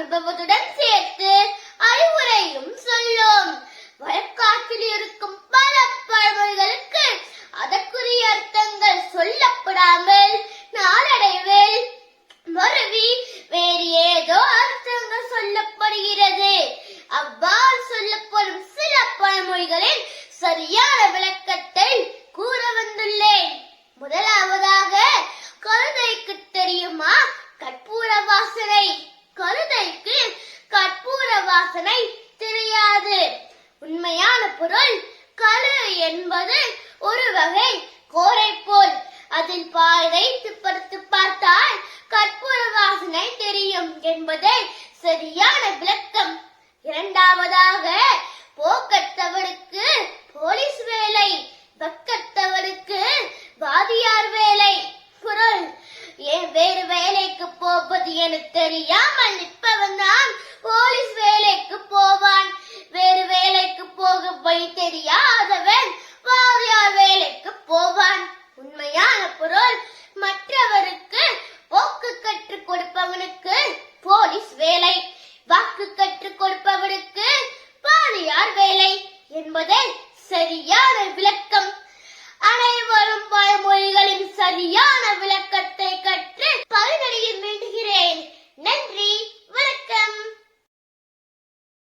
அனுபவத்துடன் சேர்த்து அறிவுரையும் சொல்லும். வழக்காற்றில் இருக்கும் பல பழமொழிகளுக்கு அதற்குரிய அர்த்தங்கள் சொல்லப்படாமல் நாளடைவில் மருவி வேறு ஏதோ அர்த்தங்கள் சொல்லப்படுகிறது. அவ்வாறு சொல்லப்படும் சில பழமொழிகளின் சரியான விளக்கத்தை கூற வந்துள்ளேன் முதலாவதாக கழுதைக்கு தெரியுமா கற்பூர வாசனை கழுதைக்கு கற்பூர வாசனை தெரியாது. உண்மையான பொருள் கரு என்பது ஒரு வகை கோரை போல். அதில் பாறை படுத்து பார்த்தால் கற்பூர வாசனை தெரியும் என்பதே சரியான விளக்கம். இரண்டாவதாக போக்கத்தவருக்கு போலீஸ் வேலை பக்கத்தவருக்கு வாதியார் வேலை. பொருள் ஏன் வேறு வேலைக்கு போவது என தெரியாமல் நிற்பவன் தான் போலீஸ் சரியான விளக்கம். அனைவரும் வாய்மொழிகளின்